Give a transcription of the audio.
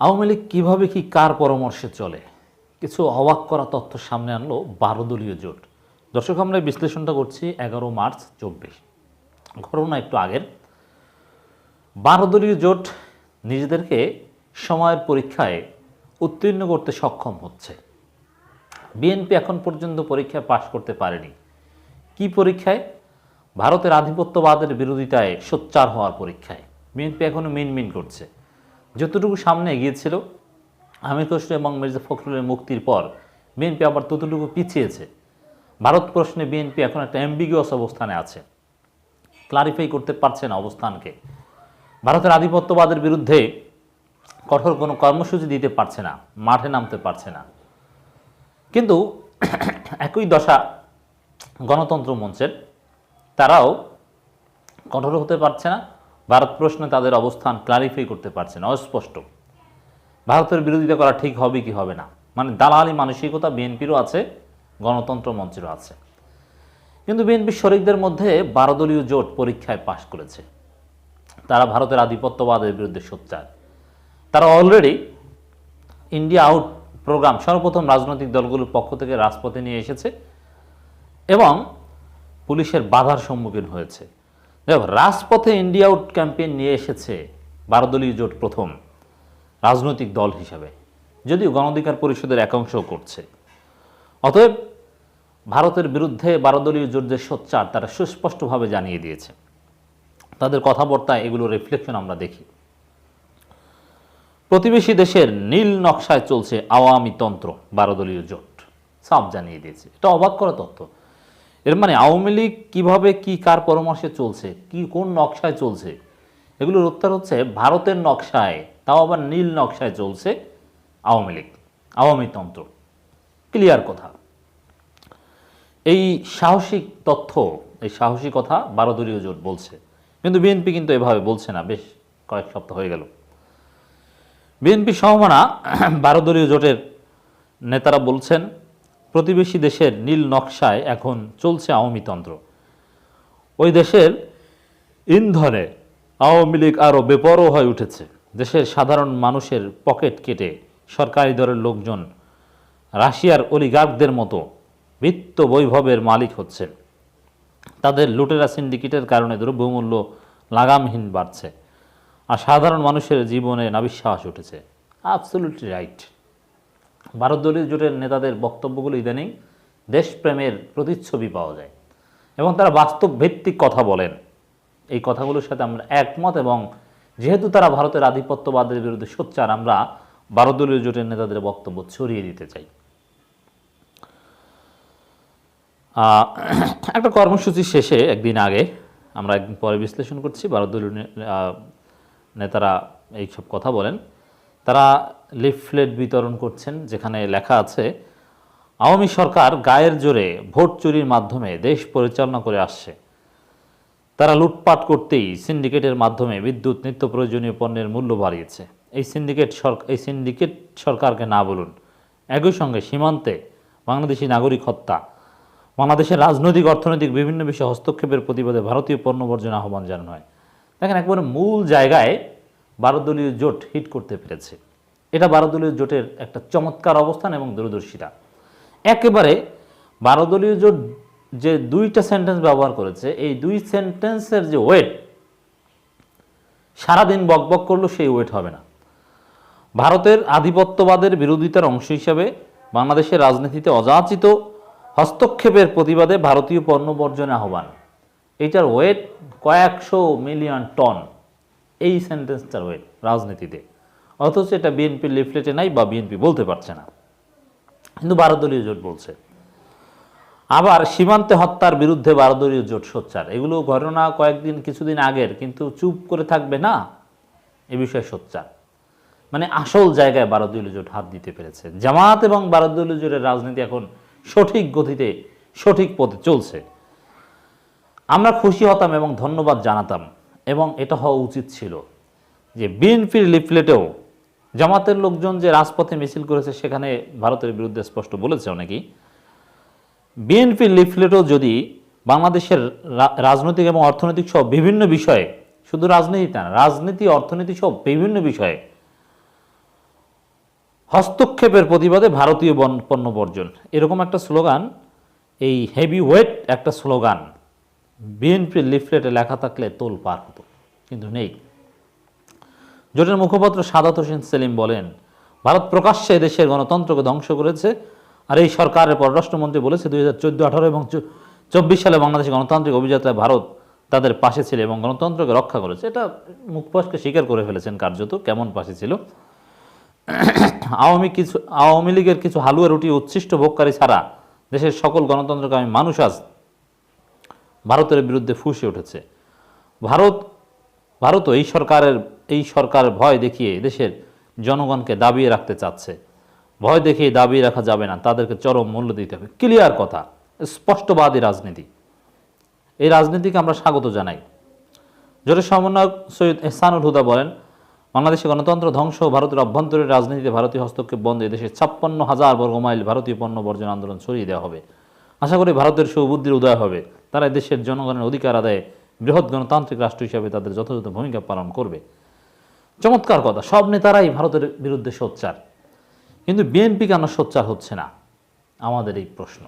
আওয়ামী লীগ কীভাবে কি কার পরামর্শে চলে? কিছু অবাক করা তথ্য সামনে আনলো বারো দলীয় জোট। দর্শক, আমরা বিশ্লেষণটা করছি এগারো মার্চ চব্বিশ। ঘটনা একটু আগের। বারো দলীয় জোট নিজেদেরকে সময়ের পরীক্ষায় উত্তীর্ণ করতে সক্ষম হচ্ছে। বিএনপি এখন পর্যন্ত পরীক্ষায় পাশ করতে পারেনি। কি পরীক্ষায়? ভারতের আধিপত্যবাদের বিরোধিতায় সোচ্চার হওয়ার পরীক্ষায়। বিএনপি এখনও মিন মিন করছে। যতটুকু সামনে এগিয়েছিল আমির খসরু এবং মির্জা ফখরুলের মুক্তির পর বিএনপি আবার ততটুকু পিছিয়েছে। ভারত প্রশ্নে বিএনপি এখন একটা অ্যাম্বিগুয়াস অবস্থানে আছে। ক্লারিফাই করতে পারছে না অবস্থানকে। ভারতের আধিপত্যবাদের বিরুদ্ধে কঠোর কোনো কর্মসূচি দিতে পারছে না, মাঠে নামতে পারছে না। কিন্তু একই দশা গণতন্ত্র মঞ্চের, তারাও কঠোর হতে পারছে না। ভারত প্রশ্নে তাদের অবস্থান ক্লারিফাই করতে পারছে না, অস্পষ্ট। ভারতের বিরোধিতা করা ঠিক হবে কি হবে না? মানে দালালি মানসিকতা বিএনপিরও আছে, গণতন্ত্র মঞ্চেরও আছে। কিন্তু বিএনপির শরিকদের মধ্যে বারো দলীয় জোট পরীক্ষায় পাশ করেছে। তারা ভারতের আধিপত্যবাদের বিরুদ্ধে সোচ্চার। তারা অলরেডি ইন্ডিয়া আউট প্রোগ্রাম সর্বপ্রথম রাজনৈতিক দলগুলোর পক্ষ থেকে রাজপথে নিয়ে এসেছে এবং পুলিশের বাধার সম্মুখীন হয়েছে। রাজপথে ইন্ডিয়া আউট ক্যাম্পেইন নিয়ে এসেছে বারো দলীয় জোট প্রথম রাজনৈতিক দল হিসাবে। যদিও গণঅধিকার পরিষদের একাংশ করছে। অতএব ভারতের বিরুদ্ধে বারো দলীয় জোট যে সোচ্চার, তারা সুস্পষ্টভাবে জানিয়ে দিয়েছে। তাদের কথাবার্তায় এগুলো রিফ্লেকশন আমরা দেখি। প্রতিবেশী দেশের নীল নকশায় চলছে আওয়ামী তন্ত্র বারো দলীয় জোট। সাফ জানিয়ে দিয়েছে। এটা অবাক করা তথ্য। এর মানে আওয়ামী লীগ কীভাবে কি কার পরামর্শে চলছে? কি, কোন নকশায় চলছে? এগুলোর উত্তর হচ্ছে ভারতের নকশায়, তাও আবার নীল নকশায় চলছে আওয়ামী লীগ, আওয়ামী তন্ত্র। ক্লিয়ার কথা। এই সাহসিক তথ্য, এই সাহসী কথা বারো দলীয় জোট বলছে। কিন্তু বিএনপি কিন্তু এভাবে বলছে না, বেশ কয়েক সপ্তাহ হয়ে গেল। বিএনপি সমমানা বারো দলীয় জোটের নেতারা বলছেন প্রতিবেশী দেশের নীল নকশায় এখন চলছে আওয়ামী তন্ত্র। ওই দেশের ইন্ধনে আওয়ামী লীগ আরও বেপরোয়া হয়ে উঠেছে। দেশের সাধারণ মানুষের পকেট কেটে সরকারি দলের লোকজন রাশিয়ার অলিগার্কদের মতো বিত্ত বৈভবের মালিক হচ্ছেন। তাদের লুটেরা সিন্ডিকেটের কারণে দ্রব্যমূল্য লাগামহীন বাড়ছে। আর সাধারণ মানুষের জীবনে নাবিশ্বাস উঠেছে। অ্যাবসলিউটলি রাইট ভারত দলীয় জোটের নেতাদের বক্তব্যগুলো ইদানিং দেশপ্রেমের প্রতিচ্ছবি পাওয়া যায় এবং তারা বাস্তব ভিত্তিক কথা বলেন। এই কথাগুলোর সাথে আমরা একমত এবং যেহেতু তারা ভারতের আধিপত্যবাদের বিরুদ্ধে সোচ্চার, আমরা ভারত দলীয় জোটের নেতাদের বক্তব্য ছড়িয়ে দিতে চাই। একটা কর্মসূচি শেষে একদিন আগে আমরা একদিন পরে বিশ্লেষণ করছি ভারত দলীয় নেতারা এইসব কথা বলেন। তারা লিফলেট বিতরণ করছেন, যেখানে লেখা আছে, আওয়ামী সরকার গায়ের জোরে ভোট চুরির মাধ্যমে দেশ পরিচালনা করে আসছে। তারা লুটপাট করতেই সিন্ডিকেটের মাধ্যমে বিদ্যুৎ, নিত্য প্রয়োজনীয় পণ্যের মূল্য বাড়িয়েছে। এই সিন্ডিকেট সরকার এই সিন্ডিকেট সরকারকে না বলুন, একই সঙ্গে সীমান্তে বাংলাদেশি নাগরিক হত্যা, বাংলাদেশের রাজনৈতিক, অর্থনৈতিক বিভিন্ন বিষয়ে হস্তক্ষেপের প্রতিবাদে ভারতীয় পণ্য বর্জন আহ্বান জানানো হয়। দেখেন, একবারে মূল জায়গায় বারো দলীয় জোট হিট করতে পেরেছে। এটা বারো দলীয় জোটের একটা চমৎকার অবস্থান এবং দূরদর্শিতা। একেবারে বারো দলীয় জোট যে দুইটা সেন্টেন্স ব্যবহার করেছে, এই দুই সেন্টেন্সের যে ওয়েট সারাদিন বকবক করলেও সেই ওয়েট হবে না। ভারতের আধিপত্যবাদের বিরোধিতার অংশ হিসাবে বাংলাদেশের রাজনীতিতে অযাচিত হস্তক্ষেপের প্রতিবাদে ভারতীয় পণ্য বর্জনে আহ্বান। এইটার ওয়েট কয়েকশো মিলিয়ন টন এই সেন্টেন্সটার ওয়েট রাজনীতিতে। অথচ এটা বিএনপির লিফলেটে নাই বা বিএনপি বলতে পারছে না। কিন্তু ভারতদলীয় জোট বলছে। আবার সীমান্তে হত্যার বিরুদ্ধে ভারতদলীয় জোট সোচ্চার। এগুলো ঘটনা কয়েকদিন, কিছুদিন আগের, কিন্তু চুপ করে থাকবে না, এ বিষয়ে সোচ্চার। মানে আসল জায়গায় ভারতীয় জোট হাত দিতে পেরেছে। জামাত এবং ভারতীয় জোটের রাজনীতি এখন সঠিক গতিতে, সঠিক পথে চলছে। আমরা খুশি হতাম এবং ধন্যবাদ জানাতাম। এবং এটা হওয়া উচিত ছিল যে বিএনপির লিফলেটেও জামাতের লোকজন যে রাজপথে মিছিল করেছে সেখানে ভারতের বিরুদ্ধে স্পষ্ট বলেছে অনেকেই, বিএনপির লিফলেটও যদি বাংলাদেশের রাজনৈতিক এবং অর্থনৈতিক সহ বিভিন্ন বিষয়ে, শুধু রাজনীতি না, রাজনীতি, অর্থনীতি সহ বিভিন্ন বিষয়ে হস্তক্ষেপের প্রতিবাদে ভারতীয় পণ্য বর্জন। এরকম একটা স্লোগান, এই হেভি ওয়েট একটা স্লোগান। বিএনপির লিফলেটে লেখা থাকলে তোল পার হতো। কিন্তু নেই। জোটের মুখপাত্র সাদাত হোসেন সেলিম বলেন, ভারত প্রকাশ্যে দেশের গণতন্ত্রকে ধ্বংস করেছে আর এই সরকারের পররাষ্ট্রমন্ত্রী বলেছে দুই হাজার চোদ্দ আঠারো এবং চব্বিশ সালে বাংলাদেশের গণতান্ত্রিক অভিযাত্রায় ভারত তাদের পাশে ছিল এবং গণতন্ত্রকে রক্ষা করেছে। এটা মুখপাশকে স্বীকার করে ফেলেছেন কার্যত, কেমন পাশে ছিল? আওয়ামী কিছু, আওয়ামী লীগের কিছু হালুয়া রুটি উচ্ছিষ্ট ভোগকারী ছাড়া দেশের সকল গণতন্ত্রকামী মানুষ আজ ভারতের বিরুদ্ধে ফুঁসে উঠেছে। ভারত ভারতও এই সরকারের এই সরকারের ভয় দেখিয়ে দেশের জনগণকে দাবিয়ে রাখতে চাচ্ছে। ভয় দেখিয়ে দাবিয়ে রাখা যাবে না, তাদেরকে চরম মূল্য দিতে হবে। ক্লিয়ার কথা, স্পষ্টবাদী রাজনীতি। এই রাজনীতিকে আমরা স্বাগত জানাই। জোটের সমন্বয়ক সৈয়দ এহসানুল হুদা বলেন, বাংলাদেশে গণতন্ত্র ধ্বংস, ভারতের অভ্যন্তরীণ রাজনীতিতে ভারতীয় হস্তক্ষেপ বন্ধে দেশের ছাপ্পান্ন হাজার বর্গমাইল ভারতীয় পণ্য বর্জন আন্দোলন ছড়িয়ে দেওয়া হবে। আশা করি ভারতের সুবুদ্ধির উদয় হবে। তারা দেশের জনগণের অধিকার আদায়ে বৃহৎ গণতান্ত্রিক রাষ্ট্র হিসাবে তাদের যথাযথ ভূমিকা পালন করবে। চমৎকার কথা, সব নেতারাই ভারতের বিরুদ্ধে সোচ্চার। কিন্তু বিএনপি কেন সোচ্চার হচ্ছে না? আমাদের এই প্রশ্ন।